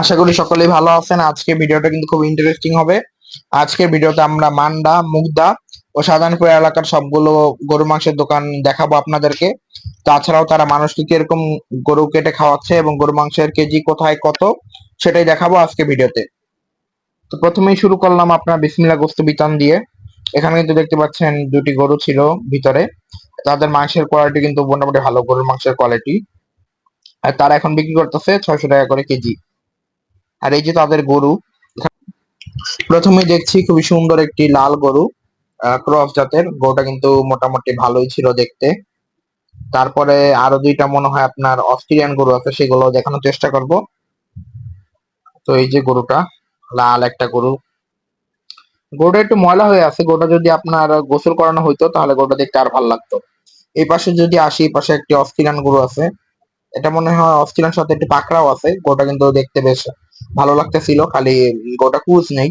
আশা করি সকলেই ভালো আছেন। আজকে ভিডিওটা কিন্তু খুব ইন্টারেস্টিং হবে। আজকের ভিডিওতে আমরা মান্ডা, মুগদা ও সাধারণপুর এলাকার সবগুলো গরু মাংসের দোকান দেখাবো আপনাদেরকে। তাছাড়াও তারা মানুষকে কীরকম গরু কেটে খাওয়াচ্ছে এবং গরু মাংসের কেজি কোথায় কত, সেটাই দেখাবো আজকে ভিডিওতে। তো প্রথমেই শুরু করলাম আপনার বিসমিল্লা গোস্ত বিতান দিয়ে। এখানে কিন্তু দেখতে পাচ্ছেন দুটি গরু ছিল ভিতরে। তাদের মাংসের কোয়ালিটি কিন্তু মোটামুটি ভালো, গরুর মাংসের কোয়ালিটি আর তারা এখন বিক্রি করতেছে ছয়শো টাকা করে কেজি। আর এই যে তাদের গরু প্রথমে দেখছি খুবই সুন্দর একটি লাল গরু ক্রস জাতের। গরুটা কিন্তু মোটামুটি ভালোই ছিল দেখতে। তারপরে আরও দুইটা মনে হয় আপনার অস্ট্রেলিয়ান গরু আছে, সেগুলো দেখানোর চেষ্টা করব। তো এই যে গরুটা, লাল একটা গরু। গরুটা একটু ময়লা হয়ে আছে, গরুটা যদি আপনার গোসল করানো হইতো, তাহলে গরুটা দেখতে আর ভালো লাগতো। এই পাশে যদি আসি পাশে একটি অস্ট্রেলিয়ান গরু আছে। এটা মনে হয় অস্ট্রেলিয়ান সাথে একটি পাকড়াও আছে, গরুটা কিন্তু দেখতে বেশ ভালো লাগতেছিল, খালি গরুটা কুচ নেই।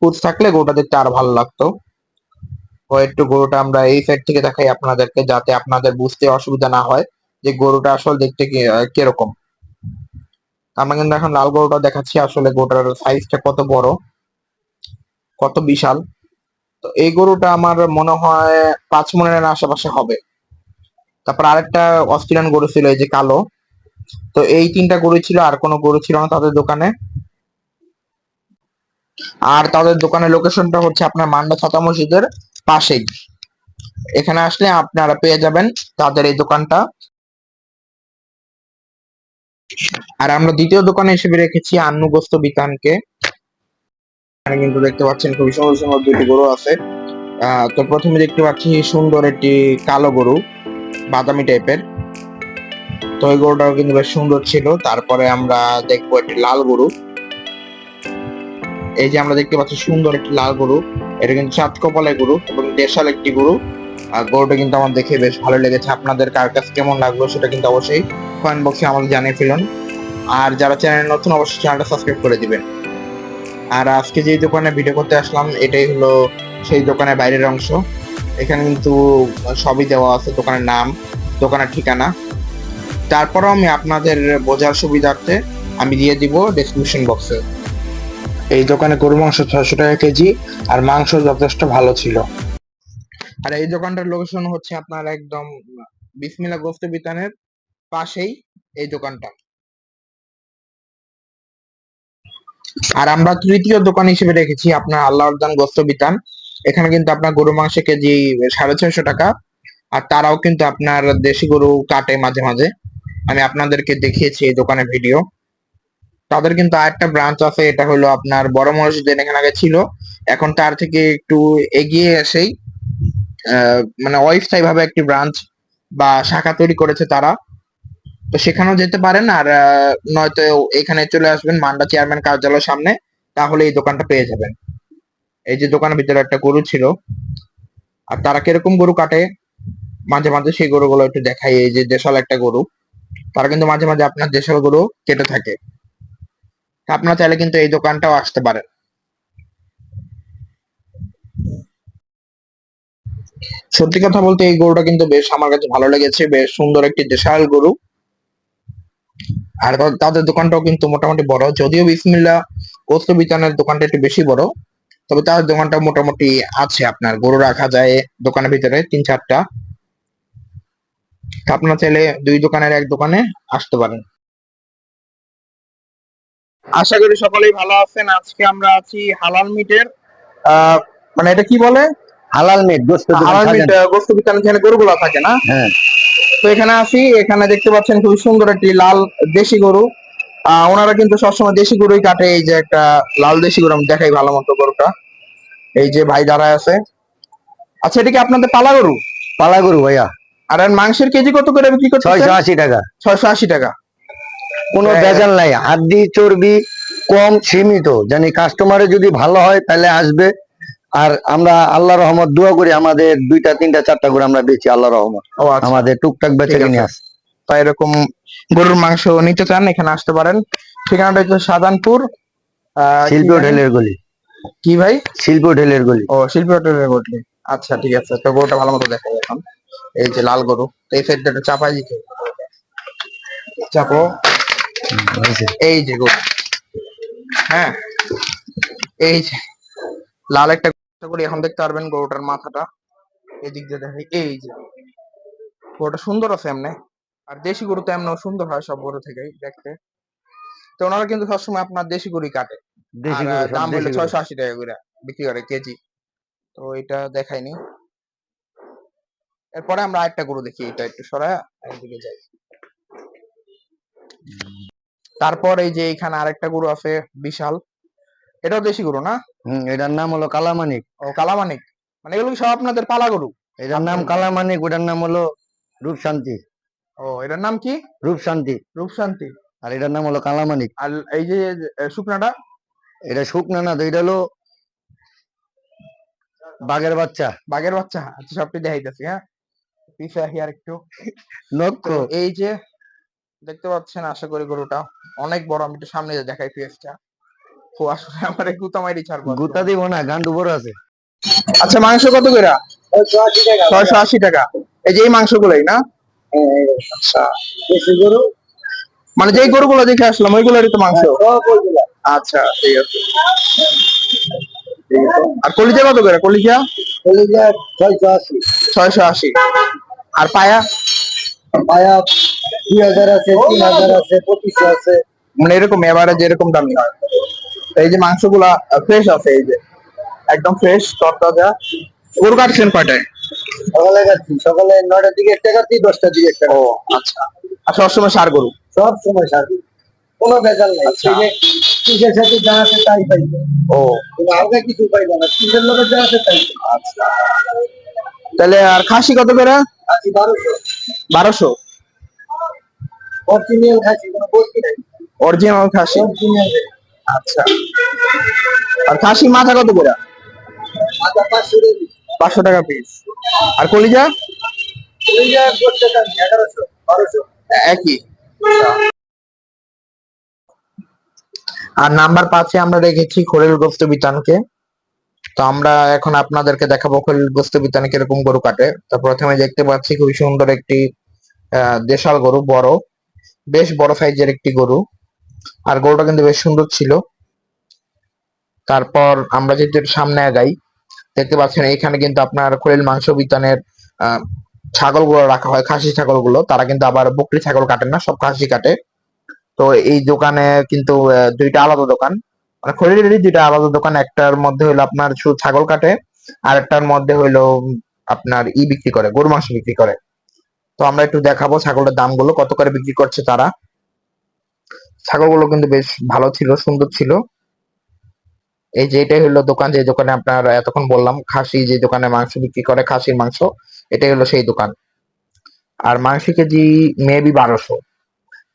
কুচ থাকলে গরুটা দেখতে আর ভালো লাগতো। একটু গরুটা আমরা এই সাইড থেকে দেখাই আপনাদেরকে, যাতে আপনাদের বুঝতে অসুবিধা না হয় যে গরুটা আসলে দেখতে কীরকম। আমরা কিন্তু এখন লাল গরুটা দেখাচ্ছি, আসলে গরুটার সাইজটা কত বড়, কত বিশাল। তো এই গরুটা আমার মনে হয় পাঁচ মনের আশেপাশে হবে। তারপর আরেকটা অস্ট্রেলিয়ান গরু ছিল, এই যে কালো। তো এই তিনটা গরু ছিল, আর কোনো গরু ছিল না তাদের দোকানে। আর তাদের দোকানের লোকেশনটা হচ্ছে আপনার মান্ডা ছাতা মসজিদের পাশেই। এখানে আসলে আপনারা পেয়ে যাবেন তাদের এই দোকানটা। আর আমরা দ্বিতীয় দোকানে হিসেবে রেখেছি আন্নু গোস্ত বিতানকে। এখানে কিন্তু দেখতে পাচ্ছেন খুবই সুন্দর সুন্দর দুটি গরু আছে। তো প্রথমে দেখতে পাচ্ছি সুন্দর একটি কালো গরু, বাদামি টাইপের তো ওই গরুটাও কিন্তু বেশ সুন্দর ছিল। তারপরে আমরা দেখব একটি লাল গরু। এই যে আমরা দেখতে পাচ্ছি সুন্দর একটি লাল গরু। এটা কিন্তু সাত কপালের গরু এবং দেশাল একটি গরু। আর গরুটা কিন্তু আমার দেখে বেশ ভালো লেগেছে। আপনাদের কার কাছে কেমন লাগল সেটা কিন্তু অবশ্যই কমেন্ট বক্সে আমাদের জানিয়ে ফেলুন। আর যারা চ্যানেল নতুন, অবশ্যই চ্যানেলটা সাবস্ক্রাইব করে দিবেন। আর আজকে যে দোকানে ভিডিও করতে আসলাম, এটাই হলো সেই দোকানের বাইরের অংশ। এখানে কিন্তু সবই দেওয়া আছে দোকানের নাম, দোকানের ঠিকানা। তারপরেও আমি আপনাদের বোঝার সুবিধার্থে আমি দিয়ে দিব ডেসক্রিপশন বক্সে এই দোকানে গরু মাংস ছয়শো টাকা কেজি আর মাংস যথেষ্ট ভালো ছিল। আর এই দোকানটার লোকেশন হচ্ছে আপনার একদম বিসমিল্লা গোস্ত বিতানের পাশেই এই দোকানটা। আর আমরা তৃতীয় দোকান হিসেবে রেখেছি আপনার আল্লাহ উদ্দান গোস্ত বিতান। এখানে কিন্তু আপনার গরু মাংস কেজি সাড়ে ছয়শো টাকা আর তারাও কিন্তু আপনার দেশি গরু কাটে মাঝে মাঝে। আমি আপনাদেরকে দেখিয়েছি এই দোকানের ভিডিও তাদের কিন্তু আরেকটা ব্রাঞ্চ আছে, এটা হলো আপনার বড় মসজিদের এখানে আগে ছিল। এখন তার থেকে একটু এগিয়ে এসেই মানে অস্থায়ী ভাবে একটি ব্রাঞ্চ বা শাখা তৈরি করেছে তারা। তো সেখানেও যেতে পারেন আর নয়তো এখানে চলে আসবেন মান্ডা চেয়ারম্যান কার্যালয়ের সামনে, তাহলে এই দোকানটা পেয়ে যাবেন। এই যে দোকানের ভিতরে একটা গরু ছিল। আর তারা কীরকম গরু কাটে? মাঝে মাঝে সেই গরুগুলো একটু দেখাই, এই যে দেশাল একটা গরু। তারা কিন্তু মাঝে মাঝে আপনার দেশাল গরু কেটে থাকে। আপনারা চাইলে কিন্তু এই দোকানটাও আসতে পারেন। সত্যি কথা বলতে এই গরুটা কিন্তু বেশ আমার কাছে ভালো লেগেছে, বেশ সুন্দর একটি দেশাল গরু। আর তাদের দোকানটাও কিন্তু মোটামুটি বড়, যদিও বিসমিল্লা গোস্ত বিতানের দোকানটা একটু বেশি বড়, তবে তাদের দোকানটা মোটামুটি আছে আপনার। গরু রাখা যায় দোকানের ভিতরে তিন চারটা। আপনারা চাইলে দুই দোকানের এক দোকানে আসতে পারেন। আশা করি সকলেই ভালো আছেন। আজকে আমরা আছি হালাল মিটের আহ, মানে এটা কি বলে? হালাল মিট গোস্ত হালাল মিট গোস্ত বিতান যেখানে গরুগুলো থাকে না? হ্যাঁ। তো এখানে আসি এখানে দেখতে পাচ্ছেন খুবই সুন্দর একটি লাল দেশি গরু। আহ, ওনারা কিন্তু সবসময় দেশি গরুই কাটে। এই যে একটা লাল দেশি গরু আমি দেখাই ভালো মতো গরুটা। এই যে ভাই দাঁড়ায় আছে। আচ্ছা এটা কি আপনাদের পালা গরু? পালা গরু ভাইয়া। আর মাংসের কেজি কত করে বিক্রি ছয়শো আশি টাকা। ছয়শো আশি টাকা। কোনো হ্যাঁ। ভেজাল নাই। হাড্ডি চর্বি কম সীমিত। জানি কাস্টমারে যদি ভালো হয় তাহলে আসবে। আর আমরা আল্লাহ রহমত দোয়া করি আমাদের দুইটা তিনটা চারটা করে আমরা বেচি আল্লাহ রহমত। আচ্ছা। আমাদের টুকটাক বেচে কিনে আছে। আসে। তাই এরকম গরুর মাংস নিতে চান এখানে আসতে পারেন। ঠিকানাটা হচ্ছে সাদানপুর আহ, শিল্পী? হোটেলের গলি। কি ভাই? শিল্পী হোটেলের গলি। ও শিল্পী হোটেলের হোটেলে আচ্ছা ঠিক আছে। তো গরুটা ভালো মতো দেখাই এখন। এই যে লাল গরু তো এই একটু চাপাই দিতে। চাপো। এই যে গরু। হ্যাঁ। এই যে। লাল একটা করে এখন দেখতে পারবেন গরুটার মাথাটা। এদিক দিয়ে দেখে এই যে। গরুটা সুন্দর আছে এমনি। আর দেশি গরু তো এমন সুন্দর হয় সব গরু থেকেই দেখতে। তো ওনারা কিন্তু সবসময় আপনার দেশি গরুই কাটে। গরু দাম হলো ছয়শো আশি টাকা করে বিক্রি করে কেজি। তো এটা দেখাইনি। এরপরে আমরা আরেকটা গরু দেখি এটা একটু সরায় এদিকে যাই। তারপর এই যে এখানে আরেকটা গরু আছে বিশাল। এটাও দেশি গরু না? হুম এটার নাম হলো কালামানিক। ও কালামানিক। মানে এগুলো সব আপনাদের পালা গরু? এটার নাম কালামানিক ওটার নাম হলো রূপশান্তি। ও এটার নাম কি? রূপশান্তি। রূপশান্তি। আর এটার নাম হলো কালামানিক। আর এই যে শুকনাটা? এটা শুকনা না তো এটা হলো বাঘের বাচ্চা। বাঘের বাচ্চা আচ্ছা সবটি দেখাইতেছি হ্যাঁ। একটু। এই যে দেখতে পাচ্ছেন আশা করি গরুটা অনেক বড় আমি একটু সামনে দেখাই পেঁয়াজটা ও আসলে আমার গুতা মাইরি ছাড়বো। গুতা দিব না গান্ডু বড় আছে। আচ্ছা মাংস কত করে? ছয়শো আশি টাকা। এই যে এই মাংসগুলোই না? আচ্ছা। গরু। মানে যেই গরুগুলো দেখে আসলাম ওইগুলোরই তো মাংস। আচ্ছা ঠিক আছে। আর কলিজা কত করে? কলিজা ছয়শো আশি। ছয়শো আশি। আর পায়া পায়া দুই হাজার আছে তিন হাজার আছে পঁচিশশো আছে। মানে এরকম এবারে যেরকম দামি হয় এই যে মাংসগুলা ফ্রেশ আছে এই যে। একদম ফ্রেশ তরতাজা। গরু কাটছেন কয়টায়? সকালে যাচ্ছি সকালে নয়টার দিকে একটা কাটছি দশটার দিকে একটা ও আচ্ছা। আর সবসময় সার গরু? সব সময় সার্ভিস কোনো ভেজাল নাই। আচ্ছা। এই যে কিসের সাথে যা আছে তাই পাইবে। ও। কোনো আলগা কিছু পাইবে না। কিসের লোকের যা আছে তাই আচ্ছা। তাহলে আর খাসি কত করে? বারোশো। অরিজিনাল খাসি আচ্ছা। আর খাসি মাথা কত করে? মাথা পাঁচশো টাকা পিস আর কলিজা? একই। আর নাম্বার পাঁচে আমরা রেখেছি খলিল গোস্ত বিতানকে। তো আমরা এখন আপনাদেরকে দেখাবো গোস্ত বিতানে কীরকম গরু কাটে। তো প্রথমে দেখতে পাচ্ছি খুবই সুন্দর একটি দেশাল গরু, বড়। বেশ বড় সাইজের একটি গরু। আর গরুটা কিন্তু বেশ সুন্দর ছিল। তারপর আমরা যদি সামনে আগাই, দেখতে পাচ্ছেন এখানে কিন্তু আপনার খলিল মাংস বিতানের ছাগলগুলো রাখা হয়, খাসি ছাগলগুলো। তারা কিন্তু আবার বকরি ছাগল কাটে না, সব খাসি কাটে। তো এই দোকানে কিন্তু দুইটা আলাদা দোকান। মানে খলিলেরই দুইটা আলাদা দোকান, একটার মধ্যে হলো আপনার শুধু ছাগল কাটে আর একটার মধ্যে হইল আপনার ই বিক্রি করে গরু মাংস বিক্রি করে। তো আমরা একটু দেখাবো ছাগলের দামগুলো, কত করে বিক্রি করছে তারা। ছাগলগুলো কিন্তু বেশ ভালো ছিল, সুন্দর ছিল। এই যে এটাই হলো দোকান, যে দোকানে আপনার এতক্ষণ বললাম, খাসি, যে দোকানে মাংস বিক্রি করে, খাসির মাংস, এটাই হলো সেই দোকান। আর মাংস কেজি মেবি বারোশো।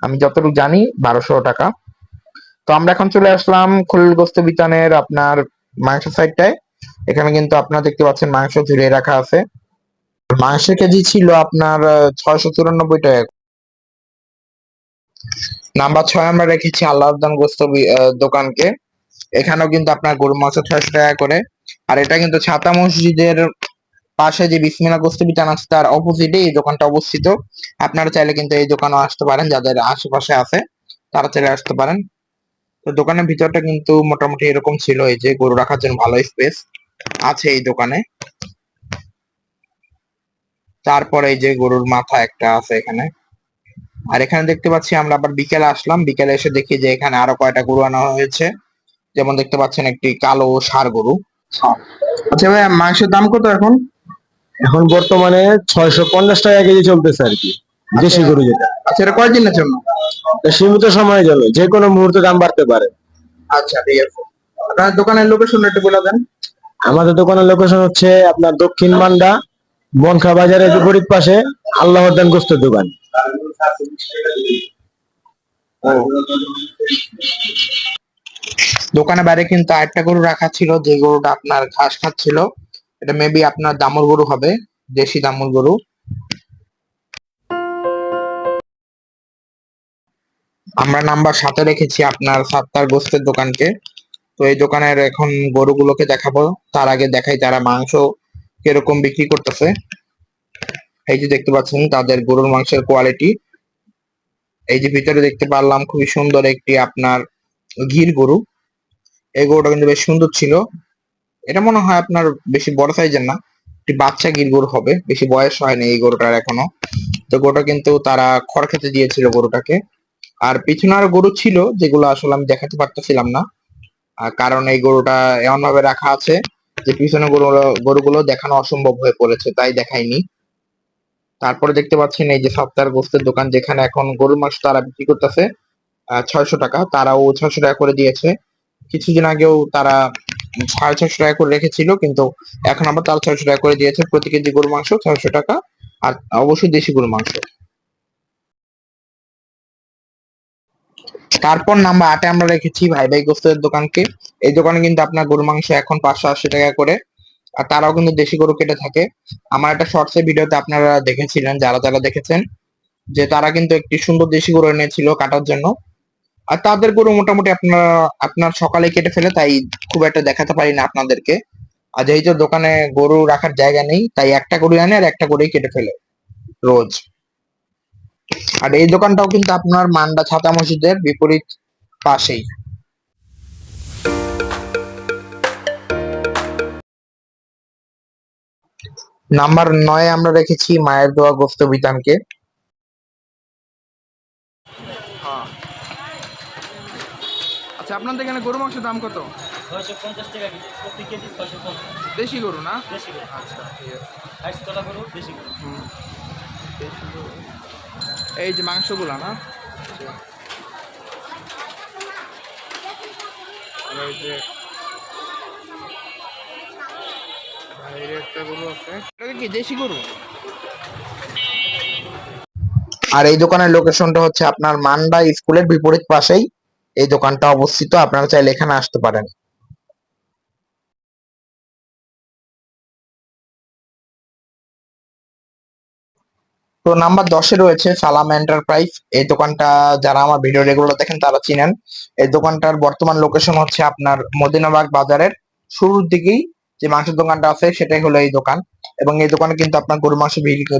আমি যতটুকু জানি, বারোশো টাকা। তো আমরা এখন চলে আসলাম খলিল গোস্ত বিতানের আপনার মাংস সাইডটায় এখানে কিন্তু আপনারা দেখতে পাচ্ছেন মাংস ঝুলিয়ে রাখা আছে। মাংসের কেজি ছিল আপনার ছয়শো চুরানব্বই টাকা। নাম্বার ছয় আমরা রেখেছি আল্লাহদান গোস্ত দোকানকে। এখানেও কিন্তু আপনার গরু মাংস ছয়শো টাকা করে। আর এটা কিন্তু ছাতা মসজিদের পাশে যে বিসমিল্লা গোস্ত বিতান আছে, তার অপোজিটে এই দোকানটা অবস্থিত। আপনারা চাইলে কিন্তু এই দোকানও আসতে পারেন, যাদের আশেপাশে আছে, তারা চাইলে আসতে পারেন। তো দোকানের ভিতরটা কিন্তু মোটামুটি এরকম ছিল এই যে গরু রাখার জন্য ভালো স্পেস আছে এই দোকানে। তারপরে এই যে গরুর মাথা একটা আছে এখানে। আর এখানে দেখতে পাচ্ছি আমরা আবার বিকেলে আসলাম। বিকেলে এসে দেখি যে এখানে আরও কয়টা গরু আনা হয়েছে। যেমন দেখতে পাচ্ছেন একটি কালো ষাঁড় গরু। আচ্ছা ভাই মাংসের দাম কত এখন? এখন বর্তমানে ছয়শো পঞ্চাশ টাকা কেজি চলতেছে আর কি দেশি গরু যেটা। আচ্ছা এটা কয়দিনের জন্য? সীমিত সময়ের জন্য যে কোনো মুহূর্তে দাম বাড়তে পারে। আচ্ছা ঠিক আছে। আপনার দোকানের লোকেশন একটু বলে দেন। আমাদের দোকানের লোকেশন হচ্ছে আপনার দক্ষিণ মান্ডা বনখা বাজারের বিপরীত পাশে আল্লাহ গোস্তের দোকান। দোকানের বাইরে কিন্তু আরেকটা গরু রাখা ছিল যে গরুটা আপনার ঘাস খাচ্ছিল। এটা মেবি আপনার দামুর গরু হবে দেশি দামুর গরু। আমরা নাম্বার সাথে রেখেছি আপনার সাত্তার গোস্তের দোকানকে। তো এই দোকানের এখন গরুগুলোকে দেখাবো। তার আগে দেখাই তারা মাংস কীরকম বিক্রি করতেছে। এই যে দেখতে পাচ্ছেন, তাদের গরুর মাংসের কোয়ালিটি এই যে ভিতরে দেখতে পারলাম, খুবই সুন্দর একটি আপনার ঘির গরু। এই গরুটা কিন্তু বেশ সুন্দর ছিল। এটা মনে হয় আপনার বেশি বড় সাইজের না, একটি বাচ্চা গির গরু হবে। বেশি বয়স হয়নি এই গরুটার এখনও। তো গরুটা কিন্তু তারা খড় খেতে দিয়েছিল গরুটাকে। আর পিছনে আর গরু ছিল, যেগুলো আসলে আমি দেখাতে পারতেছিলাম না। কারণ এই গরুটা এমন ভাবে রাখা আছে যে পিছনে গরু গরুগুলো দেখানো অসম্ভব হয়ে পড়েছে, তাই দেখাইনি। তারপরে দেখতে পাচ্ছেন এই যে সপ্তাহের গোস্তের দোকান, যেখানে এখন গরুর মাংস তারা বিক্রি করতেছে ছয়শো টাকা। তারাও ছয়শো টাকা করে দিয়েছে। কিছুদিন আগেও তারা সাড়ে ছয়শো টাকা করে রেখেছিল, কিন্তু এখন আবার তারা ছয়শো টাকা করে দিয়েছে। প্রতি কেজি গরুর মাংস ছয়শো টাকা, আর অবশ্যই দেশি গরুর মাংস। তারপর নাম্বার আটে আমরা রেখেছি ভাই ভাই গোস্তের দোকানকে। এই দোকানে কিন্তু আপনার গরুর মাংস এখন পাঁচশো আশি টাকা করে। আর তারাও কিন্তু দেশি গরু কেটে থাকে। আমার একটা শর্টস এর ভিডিওতে আপনারা দেখেছিলেন, যারা যারা দেখেছেন, যে তারা কিন্তু একটি সুন্দর দেশি গরু এনেছিল কাটার জন্য। আর তাদের গরু মোটামুটি আপনার আপনার সকালে কেটে ফেলে, তাই খুব একটা দেখাতে পারি না আপনাদেরকে। আর যেহেতু দোকানে গরু রাখার জায়গা নেই, তাই একটা গরু আনে আর একটা গরুই কেটে ফেলে। রোজ। আর এই দোকানটাও কিন্তু আপনার মান্ডা ছাতা মসজিদের বিপরীত পাশেই। নাম্বার নয় আমরা রেখেছি মায়ের দোয়া গোস্ত বিতানকে। আচ্ছা আপনাদের এখানে গরু মাংসের দাম কত? ছয়শো পঞ্চাশ টাকা প্রতি কেজি ছয়শো পঞ্চাশ দেশি গরু না? বেশি করে আচ্ছা ঠিক আছে। বেশি করে হুম। এই যে মাংসগুলা না? আর এই যে বাইরে একটা গরু আছে। এটা কি দেশি গরু? আর এই দোকানের লোকেশনটা হচ্ছে আপনার মান্ডা স্কুলের বিপরীত পাশেই। এই দোকানটা অবস্থিত আপনারা চাইলে এখানে আসতে পারেন। তো নাম্বার দশে রয়েছে সালাম এন্টারপ্রাইজ এই দোকানটা যারা আমার ভিডিও রেগুলার দেখেন তারা চিনেন। এই দোকানটার বর্তমান লোকেশন হচ্ছে আপনার মদিনাবাগ বাজারের শুরুর দিকেই যে মাংসের দোকানটা আছে সেটাই হলো এই দোকান। এবং এই দোকানে কিন্তু আপনার গরু মাংস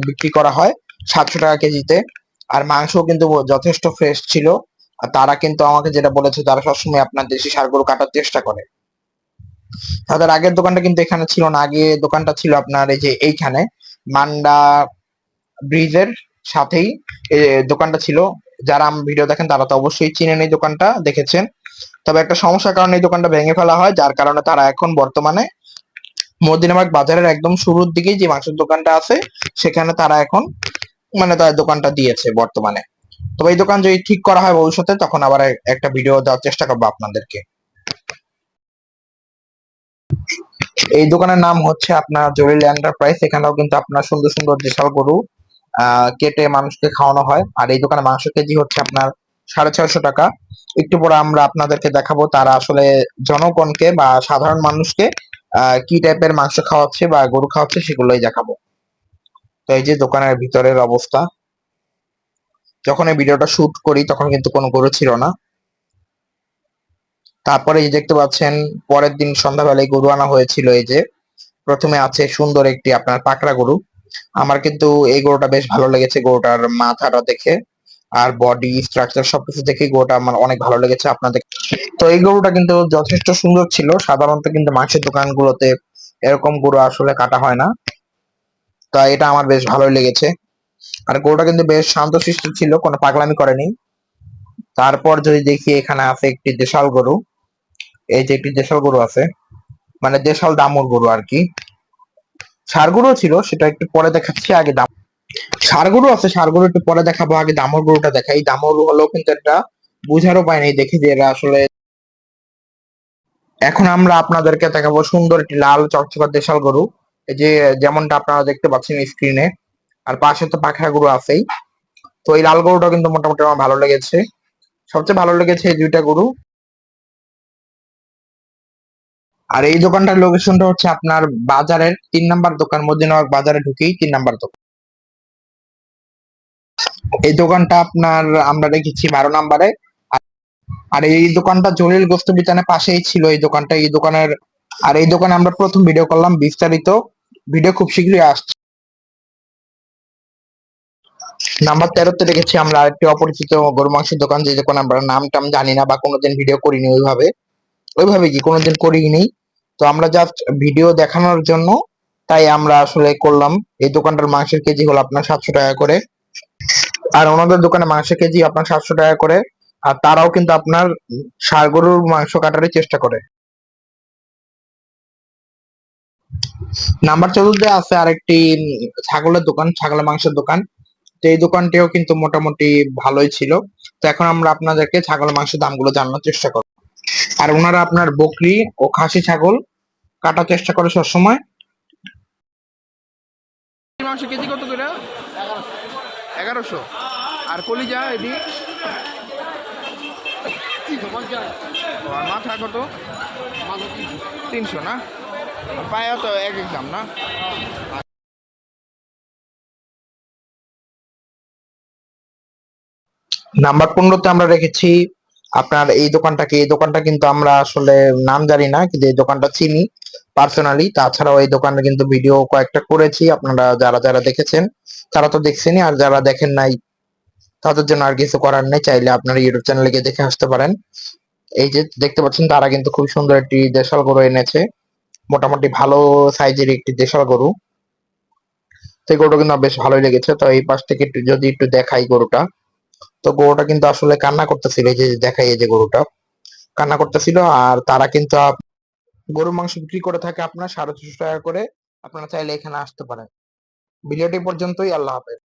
বিক্রি- করা হয় সাতশো টাকা কেজিতে। আর মাংস কিন্তু যথেষ্ট ফ্রেশ ছিল। আর তারা কিন্তু আমাকে যেটা বলেছে, তারা সবসময় আপনার দেশি সার গরু কাটার চেষ্টা করে। তাদের আগের দোকানটা কিন্তু এখানে ছিল না। আগে দোকানটা ছিল আপনার এই যে এইখানে। মান্ডা ব্রিজের সাথেই দোকানটা ছিল। যারা ভিডিও দেখেন, তারা তো অবশ্যই চিনেন এই দোকানটা, দেখেছেন। তবে একটা সমস্যার কারণে এই দোকানটা ভেঙে ফেলা হয়, যার কারণে তারা এখন বর্তমানে মদিনাবাগ বাজারের একদম শুরুর দিকেই যে মাংসের দোকানটা আছে, সেখানে তারা এখন মানে তার দোকানটা দিয়েছে বর্তমানে। তবে এই দোকান যদি ঠিক করা হয় ভবিষ্যতে, তখন আবার একটা ভিডিও দেওয়ার চেষ্টা করব আপনাদেরকে। এই দোকানের নাম হচ্ছে আপনার জলিল এন্টারপ্রাইজ এখানেও কিন্তু আপনার সুন্দর সুন্দর দেশাল গরু কেটে মানুষকে খাওয়ানো হয়। আর এই দোকানে মাংস কেজি হচ্ছে আপনার সাড়ে ছয়শো টাকা। একটু পরে আমরা আপনাদেরকে দেখাবো তারা আসলে জনগণকে বা সাধারণ মানুষকে কি টাইপের মাংস খাওয়াচ্ছে বা গরু খাওয়াচ্ছে সেগুলোই দেখাবো। তো এই যে দোকানের ভিতরের অবস্থা। যখন এই ভিডিওটা শুট করি তখন কিন্তু কোনো গরু ছিল না। তারপরে এই দেখতে পাচ্ছেন, পরের দিন সন্ধ্যাবেলায় গরু আনা হয়েছিল এই যে। প্রথমে আছে সুন্দর একটি আপনার পাকড়া গরু। আমার কিন্তু এই গরুটা বেশ ভালো লেগেছে, গরুটার মাথাটা দেখে। আর বডি স্ট্রাকচার সবকিছু দেখে গরুটা আমার অনেক ভালো লেগেছে আপনাদের। তো এই গরুটা কিন্তু যথেষ্ট সুন্দর ছিল। সাধারণত কিন্তু মাংসের দোকানগুলোতে এরকম গরু আসলে কাটা হয় না। তা এটা আমার বেশ ভালোই লেগেছে। আর গরুটা কিন্তু বেশ শান্ত শান্তশিষ্ট ছিল, কোনো পাগলামি করেনি। তারপর যদি দেখি এখানে আছে একটি দেশাল গরু। এই যে একটি দেশাল গরু আছে মানে দেশাল দামুর গরু আর কি। ষাড় ছিল, সেটা একটু পরে দেখাচ্ছি আগে দাম। ষাড় গরু আছে গরু একটু পরে দেখাবো, আগে দামর গরুটা দেখাই। দামর হলেও কিন্তু একটা বুঝার উপায় নেই, দেখি যে এরা আসলে এখন আমরা আপনাদেরকে দেখাবো সুন্দর একটি লাল চকচকা দেশাল গরু। এই যে যেমনটা আপনারা দেখতে পাচ্ছেন স্ক্রিনে, আর পাশে তো পাখা গরু আছেই। তো এই লাল গরুটা কিন্তু মোটামুটি আমার ভালো লেগেছে। সবচেয়ে ভালো লেগেছে এই দুইটা গরু। আর এই দোকানটার লোকেশনটা হচ্ছে আপনার বাজারের তিন নাম্বার দোকান মদিনাবাগ বাজারে ঢুকেই তিন নাম্বার দোকান। এই দোকানটা আপনার, আমরা রেখেছি বারো নাম্বারে। আর এই দোকানটা জলিল গোস্ত বিতানের পাশেই ছিল এই দোকানটা। এই দোকানের, আর এই দোকানে আমরা প্রথম ভিডিও করলাম বিস্তারিত। ভিডিও খুব শীঘ্রই আসছে। নাম্বার তেরোতে রেখেছি আমরা আরেকটি অপরিচিত গরু মাংসের দোকান, যে দোকান আমরা নাম টাম জানি না বা কোনোদিন ভিডিও করিনি ওইভাবে। ওইভাবে কি? কোনোদিন করিনি। তো আমরা জাস্ট ভিডিও দেখানোর জন্য তাই আমরা আসলে করলাম। এই দোকানটার মাংসের কেজি হলো আপনার সাতশো টাকা করে। আর ওনাদের দোকানে মাংসের কেজি আপনার সাতশো টাকা করে। আর তারাও কিন্তু আপনার গরুর মাংস কাটারই চেষ্টা করে। নাম্বার চতুর্থে আছে আরেকটি ছাগলের দোকান, ছাগলের মাংসের দোকান। তো এই দোকানটিও কিন্তু মোটামুটি ভালোই ছিল। তো এখন আমরা আপনাদেরকে ছাগলের মাংসের দামগুলো জানানোর চেষ্টা করব। আর ওনারা আপনার বকরি ও খাসি ছাগল কাটার চেষ্টা করে সবসময় মাংস কেজি কত করে? এগারোশো। আর কলিজা এটি ও, আর মাথা কত? তিনশো না? পায়া তো এক এক দাম না? নাম্বার পনেরোতে আমরা রেখেছি আপনার এই দোকানটাকে, এই দোকানটা কিন্তু আমরা আসলে নাম জানি না, কিন্তু এই দোকানটা চিনি পার্সোনালি তাছাড়াও এই দোকানে কিন্তু ভিডিও কয়েকটা করেছি, আপনারা যারা যারা দেখেছেন, তারা তো দেখছেনই, আর যারা দেখেন নাই, তাদের জন্য আর কিছু করার নেই। চাইলে আপনারা ইউটিউব চ্যানেলে গিয়ে দেখে আসতে পারেন। এই যে দেখতে পাচ্ছেন, তারা কিন্তু খুব সুন্দর একটি দেশাল গরু এনেছে। মোটামুটি ভালো সাইজের একটি দেশাল গরু। সেই গরুটা কিন্তু বেশ ভালোই লেগেছে। তো এই পাশ থেকে একটু, যদি একটু দেখাই গরুটা। তো গরুটা কিন্তু আসলে কান্না করতেছিল, এই যে দেখাই, এই যে গরুটা কান্না করতেছিল। আর তারা কিন্তু গরুর মাংস বিক্রি করে থাকে আপনার সাড়ে ছশো টাকা করে। আপনারা চাইলে এখানে আসতে পারেন। ভিডিওটি পর্যন্তই, আল্লাহ হাফেজ।